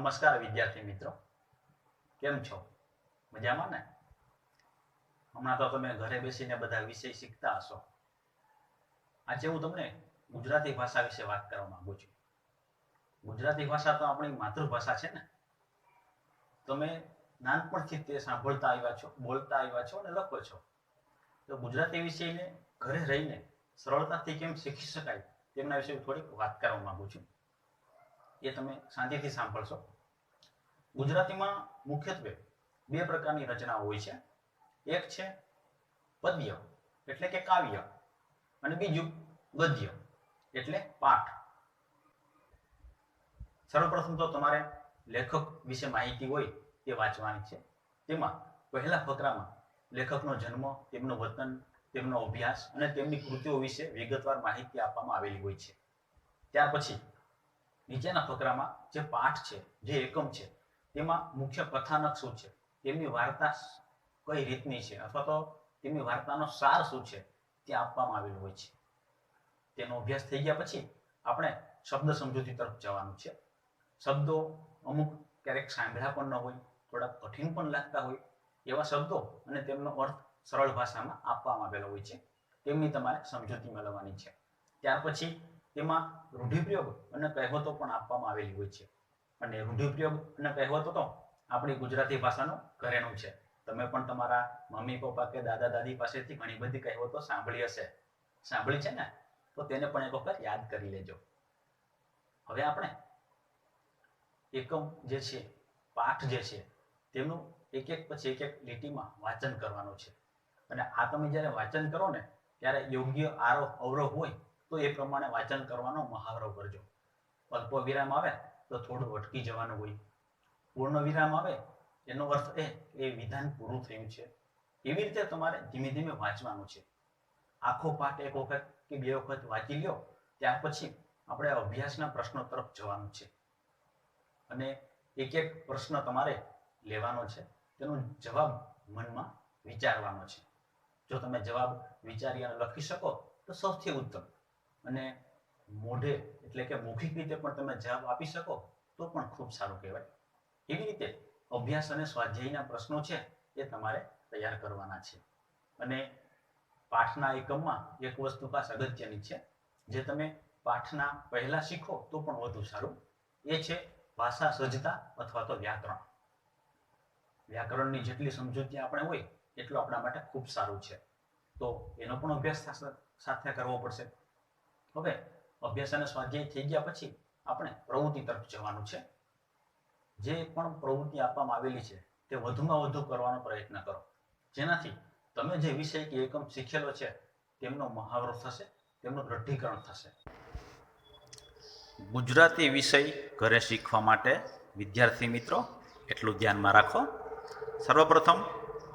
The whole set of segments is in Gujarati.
નમસ્કાર વિદ્યાર્થી મિત્રો. કેમ છો? મજામાં ને? હમણાં તો તમે ઘરે બેસીને બધા વિષય શીખતા હશો. આજે હું તમને ગુજરાતી ભાષા વિશે વાત કરવા માંગુ છું. ગુજરાતી ભાષા તો આપણી માતૃભાષા છે ને? તમે નાનપણથી તે સાંભળતા આવ્યા છો, બોલતા આવ્યા છો અને લખો છો. તો ગુજરાતી વિષયને ઘરે રહીને સરળતાથી કેમ શીખી શકાય તેમના વિશે થોડીક વાત કરવા માંગુ છું. એ તમે શાંતિથી સાંભળશો. ગુજરાતીમાં મુખ્યત્વે બે પ્રકારની રચનાઓ હોય છે. એક છે પદ્ય, એટલે કે કાવ્ય, અને બીજું ગદ્ય, એટલે પાઠ. સર્વપ્રથમ તો તમારે લેખક વિશે માહિતી હોય તે વાંચવાની છે. તેમાં પહેલા ફકરામાં લેખકનો જન્મ, તેમનું વતન, તેમનો અભ્યાસ અને તેમની કૃતિઓ વિશે વિગતવાર માહિતી આપવામાં આવેલી હોય છે. ત્યાર પછી નીચેના ફકરામાં જે પાઠ છે, જે એકમ છે તેમાં મુખ્ય કથાનક શું છે? તેમની વાર્તા કઈ રીતની છે? અથવા તો તેમની વાર્તાનો સાર શું છે? તે આપવામાં આવેલું હોય છે. તેનો અભ્યાસ થઈ ગયા પછી આપણે શબ્દ સમજૂતી તરફ જવાનું છે. શબ્દો અમુક ક્યારેક સાંભળ્યા પણ ન હોય થોડા કઠિન પણ લાગતા હોય, એવા શબ્દો અને તેમનો અર્થ સરળ ભાષામાં આપવામાં આવેલો હોય છે. તેમની તમારે સમજૂતી મેળવવાની છે. ત્યાર પછી તેમાં રૂઢિપ્રયોગ અને કહેવતો પણ આપવામાં આવેલી હોય છે. અને રૂઢિપ્રયોગ અને કહેવતો તો આપણી ગુજરાતી ભાષાનું ઘરેણું છે. તમે પણ તમારા મમ્મી, પપ્પા કે દાદા, દાદી પાસેથી ઘણી બધી કહેવતો સાંભળી હશે. સાંભળી છે ને? તો તેને પણ એક વખત યાદ કરી લેજો. હવે આપણે એકમ જે છે, પાઠ જે છે, તેનું એક એક પછી એક એક લીટીમાં વાંચન કરવાનું છે. અને આ તમે જ્યારે વાંચન કરો ને, ત્યારે યોગ્ય આરોહ અવરોહ હોય, તો એ પ્રમાણે વાંચન કરવાનો મહાવરો કરજો. અલ્પ વિરામ આવે. તો થોડું અટકી જવાનું હોય. પૂર્ણ વિરામ આવે, એનો અર્થ એ એ વિધાન પૂરું થયું છે. એવી રીતે તમારે ધીમે ધીમે વાંચવાનું છે. આખો પાઠ એક વખત કે બે વખત વાંચી લ્યો, ત્યાર પછી આપણે અભ્યાસના પ્રશ્નો તરફ જવાનું છે. અને એક એક પ્રશ્ન તમારે લેવાનો છે, તેનો જવાબ મનમાં વિચારવાનો છે. જો તમે જવાબ વિચારી અને લખી શકો તો સૌથી ઉત્તમ. અને મોઢે, એટલે કે મૌખિક રીતે પણ તમે જવાબ આપી શકો, તો પણ ખૂબ સારું કહેવાય. એવી રીતે? અભ્યાસ અને સ્વાધ્યાયના પ્રશ્નો છે એ તમારે તૈયાર કરવાના છે. અને પાઠના એકમમાં એક વસ્તુ ખાસ અગત્યની છે, જે તમે પાઠના પહેલા શીખો તો પણ વધુ સારું. એ છે ભાષા સજ્જતા અથવા તો વ્યાકરણ. વ્યાકરણની જેટલી સમજૂતી આપણે હોય, એટલું આપણા માટે ખૂબ સારું છે. તો એનો પણ અભ્યાસ સાથે કરવો પડશે. હવે અભ્યાસ અને સ્વાધ્યાય થઈ ગયા પછી આપણે પ્રવૃત્તિ તરફ જવાનું છે. જે પણ પ્રવૃત્તિ આપવામાં આવેલી છે તે વધુમાં વધુ કરવાનો પ્રયત્ન કરો. જેનાથી તમે જે વિષય કે એકમ શીખેલો છે તેમનો મહાવરો થશે, તેમનું દ્રઢીકરણ થશે. ગુજરાતી વિષય ઘરે શીખવા માટે વિદ્યાર્થી મિત્રો એટલું ધ્યાનમાં રાખો. સર્વપ્રથમ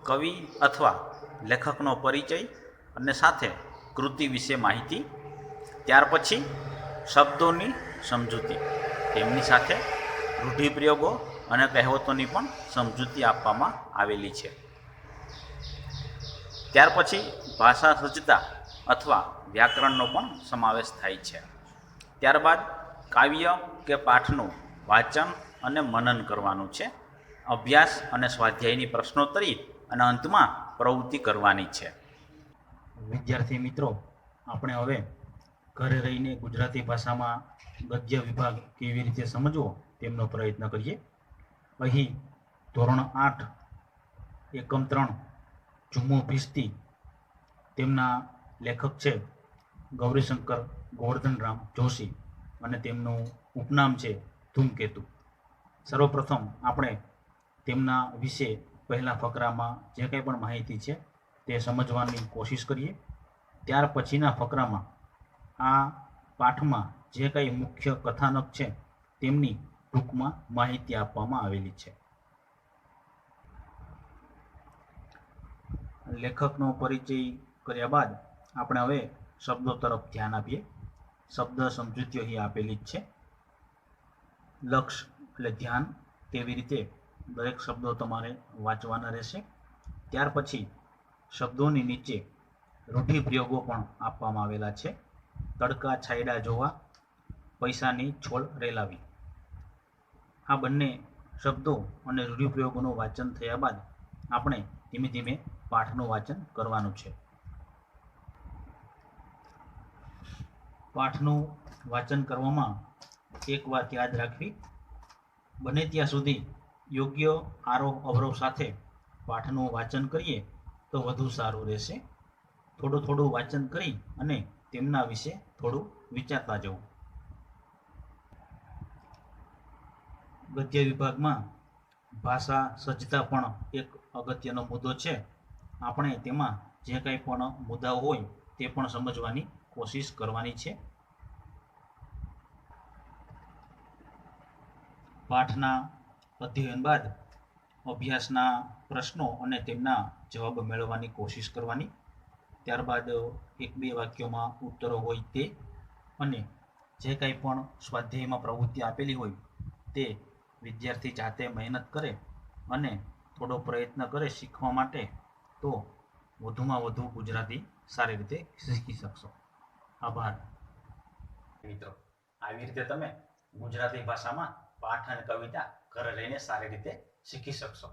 કવિ અથવા લેખકનો પરિચય અને સાથે કૃતિ વિશે માહિતી ત્યાર પછી શબ્દોની સમજૂતી, તેમની સાથે રૂઢિપ્રયોગો અને કહેવતોની પણ સમજૂતી આપવામાં આવેલી છે. ત્યાર પછી ભાષા સજ્જતા અથવા વ્યાકરણનો પણ સમાવેશ થાય છે. ત્યારબાદ કાવ્ય કે પાઠનું વાંચન અને મનન કરવાનું છે. અભ્યાસ અને સ્વાધ્યાયની પ્રશ્નોત્તરી અને અંતમાં પ્રવૃત્તિ કરવાની છે. વિદ્યાર્થી મિત્રો, આપણે હવે ઘરે રહીને ગુજરાતી ભાષામાં ગદ્ય વિભાગ કેવી રીતે સમજવો તેમનો પ્રયત્ન કરીએ. અહીં ધોરણ આઠ, એકમ ત્રણ, જુમ્મો ભીસ્તી તેમના લેખક છે ગૌરીશંકર ગોવર્ધનરામ જોશી અને તેમનું ઉપનામ છે ધૂમકેતુ. સર્વપ્રથમ આપણે તેમના વિશે પહેલા ફકરામાં જે કંઈ પણ માહિતી છે તે સમજવાની કોશિશ કરીએ. ત્યાર પછીના ફકરામાં આ પાઠમાં જે કંઈ મુખ્ય કથાનક છે તેમની ટૂંકમાં માહિતી આપવામાં આવેલી છે. લેખકનો પરિચય કર્યા બાદ આપણે હવે શબ્દો તરફ ધ્યાન આપીએ. શબ્દ સમજૂતીઓ અહીં આપેલી જ છે. લક્ષ એટલે ધ્યાન તેવી રીતે દરેક શબ્દો તમારે વાંચવાના રહેશે. ત્યાર પછી શબ્દોની નીચે રૂઢિપ્રયોગો પણ આપવામાં આવેલા છે. તડકા છાયડા જોવા પૈસાની છોડ રેલાવી. આ બંને શબ્દો અને રૂઢિપ્રયોગોનું વાંચન થયા બાદ આપણે ધીમે ધીમે પાઠનું વાંચન કરવાનું છે. પાઠનું વાંચન કરવામાં એક વાત યાદ રાખવી. બને ત્યાં સુધી યોગ્ય આરોહ અવરોહ સાથે પાઠનું વાંચન કરીએ તો વધુ સારું રહેશે. થોડું થોડું વાંચન કરી અને તેમના વિશે થોડું વિચારતા જવું. ગદ્ય વિભાગમાં ભાષા સજ્જતા પણ એક અગત્યનો મુદ્દો છે. આપણે તેમાં જે કંઈ પણ મુદ્દાઓ હોય તે પણ સમજવાની કોશિશ કરવાની છે. પાઠના અધ્યયન બાદ અભ્યાસના પ્રશ્નો અને તેમના જવાબ મેળવવાની કોશિશ કરવાની ત્યારબાદ એક બે વાક્યોમાં ઉત્તરો હોય તે અને જે કંઈ પણ સ્વાધ્યાયમાં પ્રવૃત્તિ આપેલી હોય તે વિદ્યાર્થી જાતે મહેનત કરે અને થોડો પ્રયત્ન કરે શીખવા માટે, તો વધુમાં વધુ ગુજરાતી સારી રીતે શીખી શકશો. આભાર. મિત્રો, આવી રીતે તમે ગુજરાતી ભાષામાં પાઠ અને કવિતા ઘરે રહીને સારી રીતે શીખી શકશો.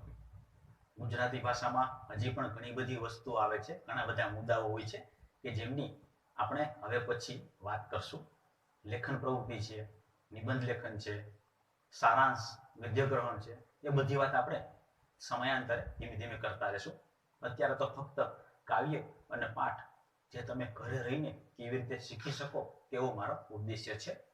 ગુજરાતી ભાષામાં હજી પણ ઘણી બધી વસ્તુઓ આવે છે, ઘણા બધા મુદ્દાઓ હોય છે કે જેમની આપણે હવે પછી વાત કરશું. લેખન પ્રવૃત્તિ છે, નિબંધ લેખન છે, સારાંશ ગદ્યગ્રહણ છે, એ બધી વાત આપણે સમયાંતરે ધીમે ધીમે કરતા રહેશું. અત્યારે તો ફક્ત કાવ્ય અને પાઠ જે તમે ઘરે રહીને કેવી રીતે શીખી શકો તેવો મારો ઉદ્દેશ્ય છે.